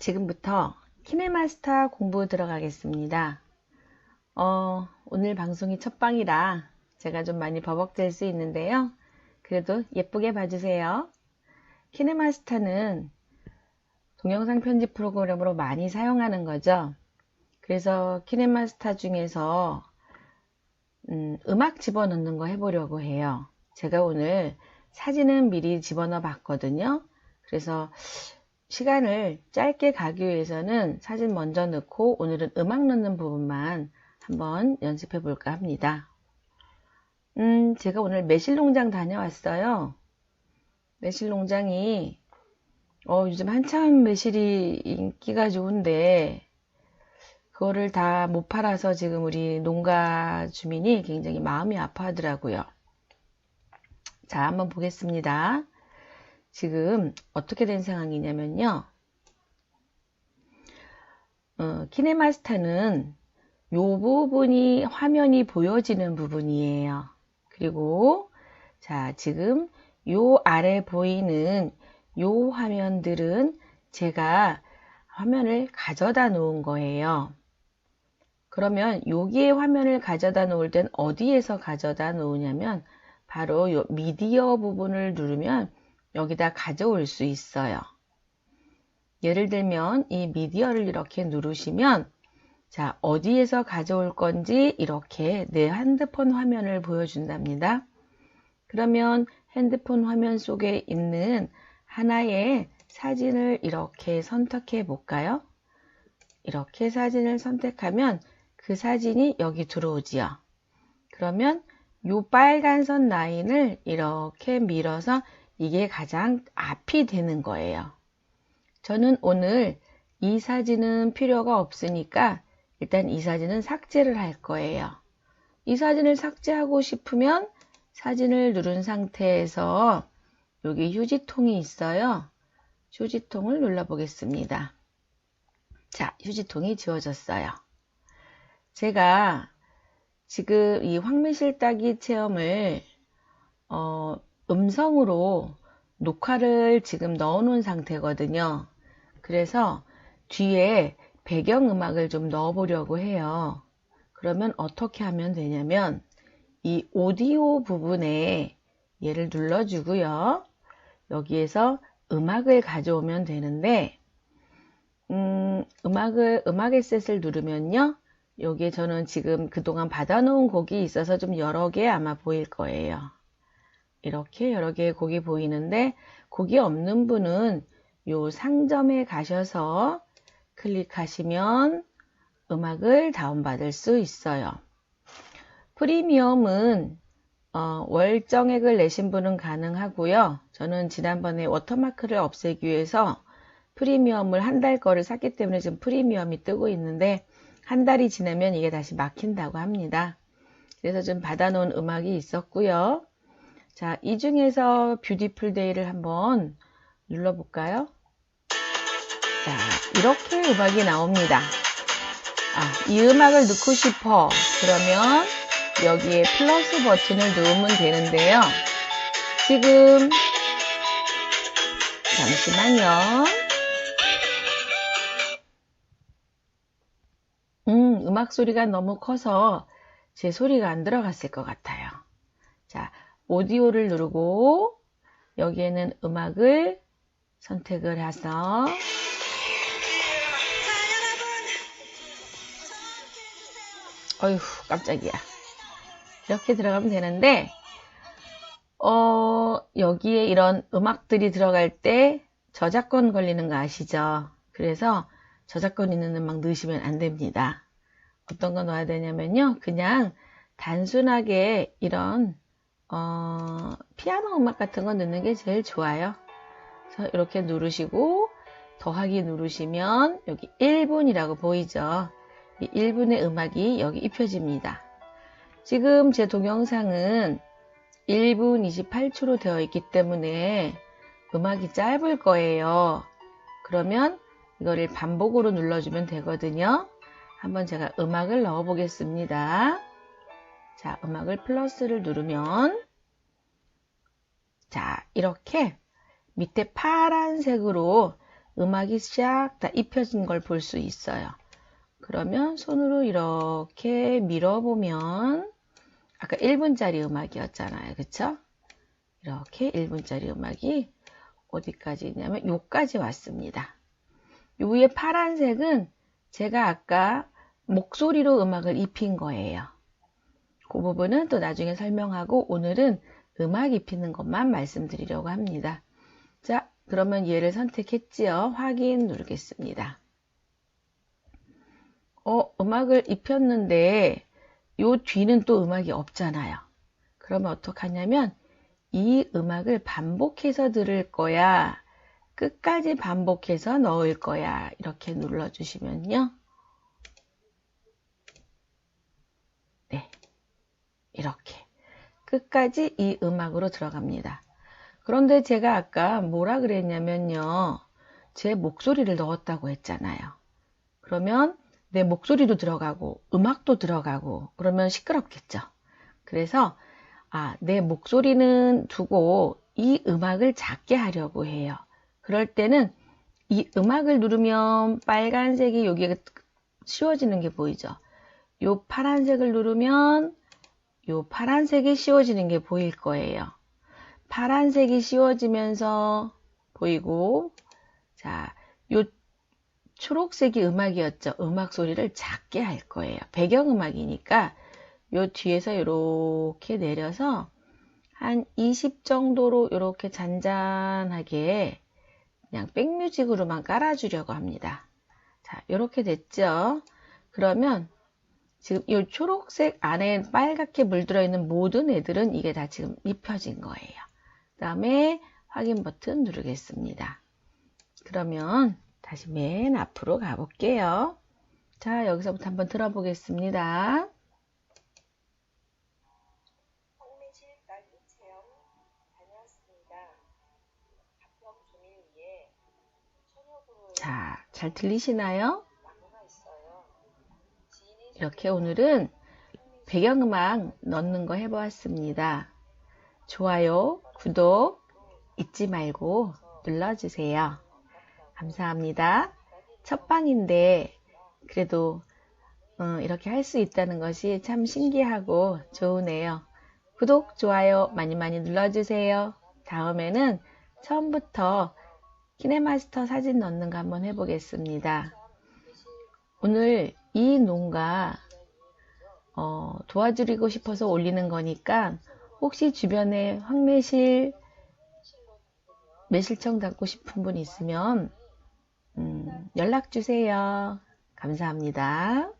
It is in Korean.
지금부터 키네마스터 공부 들어가겠습니다. 어, 오늘 방송이 첫 방이라 제가 좀 많이 버벅될 수 있는데요. 그래도 예쁘게 봐주세요. 키네마스터는 동영상 편집 프로그램으로 많이 사용하는 거죠. 그래서 키네마스터 중에서 음, 음악 집어넣는 거 해보려고 해요. 제가 오늘 사진은 미리 집어넣어 봤거든요. 그래서 시간을 짧게 가기 위해서는 사진 먼저 넣고 오늘은 음악 넣는 부분만 한번 연습해 볼까 합니다. 음, 제가 오늘 매실 농장 다녀왔어요. 매실 농장이 어, 요즘 한참 매실이 인기가 좋은데 그거를 다 못 팔아서 지금 우리 농가 주민이 굉장히 마음이 아파하더라고요. 자, 한번 보겠습니다. 지금 어떻게 된 상황이냐면요. 어, 키네마스터는 요 부분이 화면이 보여지는 부분이에요. 그리고 자 지금 요 아래 보이는 요 화면들은 제가 화면을 가져다 놓은 거예요. 그러면 여기에 화면을 가져다 놓을 땐 어디에서 가져다 놓으냐면 바로 요 미디어 부분을 누르면 여기다 가져올 수 있어요. 예를 들면 이 미디어를 이렇게 누르시면 자 어디에서 가져올 건지 이렇게 내 핸드폰 화면을 보여준답니다. 그러면 핸드폰 화면 속에 있는 하나의 사진을 이렇게 선택해 볼까요? 이렇게 사진을 선택하면 그 사진이 여기 들어오지요. 그러면 이 빨간 선 라인을 이렇게 밀어서 이게 가장 앞이 되는 거예요. 저는 오늘 이 사진은 필요가 없으니까 일단 이 사진은 삭제를 할 거예요. 이 사진을 삭제하고 싶으면 사진을 누른 상태에서 여기 휴지통이 있어요. 휴지통을 눌러 보겠습니다. 자, 휴지통이 지워졌어요. 제가 지금 이 황매실 따기 체험을 어, 음성으로 녹화를 지금 넣어 놓은 상태거든요. 그래서 뒤에 배경음악을 좀 넣어 보려고 해요. 그러면 어떻게 하면 되냐면 이 오디오 부분에 얘를 눌러주고요. 여기에서 음악을 가져오면 되는데 음, 음악을 음악 에셋을 누르면요. 여기에 저는 지금 그동안 받아놓은 곡이 있어서 좀 여러 개 아마 보일 거예요. 이렇게 여러 개의 곡이 보이는데 곡이 없는 분은 요 상점에 가셔서 클릭하시면 음악을 다운받을 수 있어요. 프리미엄은 어, 월정액을 내신 분은 가능하고요. 저는 지난번에 워터마크를 없애기 위해서 프리미엄을 한 달 거를 샀기 때문에 지금 프리미엄이 뜨고 있는데 한 달이 지나면 이게 다시 막힌다고 합니다. 그래서 좀 받아놓은 음악이 있었고요. 자, 이 중에서 뷰티풀 데이를 한번 눌러볼까요? 자, 이렇게 음악이 나옵니다. 아, 이 음악을 넣고 싶어. 그러면 여기에 플러스 버튼을 누르면 되는데요. 지금 잠시만요. 음, 음악 소리가 너무 커서 제 소리가 안 들어갔을 것 같아요. 자, 오디오를 누르고 여기에는 음악을 선택을 해서 어휴 깜짝이야. 이렇게 들어가면 되는데 어 여기에 이런 음악들이 들어갈 때 저작권 걸리는 거 아시죠? 그래서 저작권 있는 음악 넣으시면 안 됩니다. 어떤 거 넣어야 되냐면요. 그냥 단순하게 이런 어, 피아노 음악 같은 거 넣는 게 제일 좋아요. 그래서 이렇게 누르시고 더하기 누르시면 여기 1분이라고 보이죠. 이 1분의 음악이 여기 입혀집니다. 지금 제 동영상은 1분 28초로 되어 있기 때문에 음악이 짧을 거예요. 그러면 이거를 반복으로 눌러주면 되거든요. 한번 제가 음악을 넣어 보겠습니다. 자, 음악을 플러스를 누르면 자, 이렇게 밑에 파란색으로 음악이 싹다 입혀진 걸 볼 수 있어요. 그러면 손으로 이렇게 밀어보면 아까 1분짜리 음악이었잖아요. 그쵸? 이렇게 1분짜리 음악이 어디까지 있냐면 요까지 왔습니다. 요 위에 파란색은 제가 아까 목소리로 음악을 입힌 거예요. 그 부분은 또 나중에 설명하고 오늘은 음악 입히는 것만 말씀드리려고 합니다. 자, 그러면 얘를 선택했지요. 확인 누르겠습니다. 어, 음악을 입혔는데 요 뒤는 또 음악이 없잖아요. 그러면 어떡하냐면 이 음악을 반복해서 들을 거야. 끝까지 반복해서 넣을 거야. 이렇게 눌러주시면요. 이렇게. 끝까지 이 음악으로 들어갑니다. 그런데 제가 아까 뭐라 그랬냐면요. 제 목소리를 넣었다고 했잖아요. 그러면 내 목소리도 들어가고 음악도 들어가고 그러면 시끄럽겠죠. 그래서 아, 내 목소리는 두고 이 음악을 작게 하려고 해요. 그럴 때는 이 음악을 누르면 빨간색이 여기에 씌워지는 게 보이죠. 요 파란색을 누르면 요 파란색이 씌워지는 게 보일 거예요. 파란색이 씌워지면서 보이고 자, 요 초록색이 음악이었죠. 음악 소리를 작게 할 거예요. 배경음악이니까 요 뒤에서 이렇게 내려서 한 20 정도로 이렇게 잔잔하게 그냥 백뮤직으로만 깔아주려고 합니다. 자, 이렇게 됐죠? 그러면 지금 이 초록색 안에 빨갛게 물들어 있는 모든 애들은 이게 다 지금 입혀진 거예요. 그 다음에 확인 버튼 누르겠습니다. 그러면 다시 맨 앞으로 가볼게요. 자, 여기서부터 한번 들어보겠습니다. 자, 잘 들리시나요? 이렇게 오늘은 배경음악 넣는 거 해보았습니다. 좋아요, 구독 잊지 말고 눌러주세요. 감사합니다. 첫 방인데 그래도 어, 이렇게 할 수 있다는 것이 참 신기하고 좋으네요. 구독, 좋아요 많이 많이 눌러주세요. 다음에는 처음부터 키네마스터 사진 넣는 거 한번 해보겠습니다. 오늘 이 농가 어, 도와드리고 싶어서 올리는 거니까 혹시 주변에 황매실 매실청 담고 싶은 분 있으면 음, 연락 주세요. 감사합니다.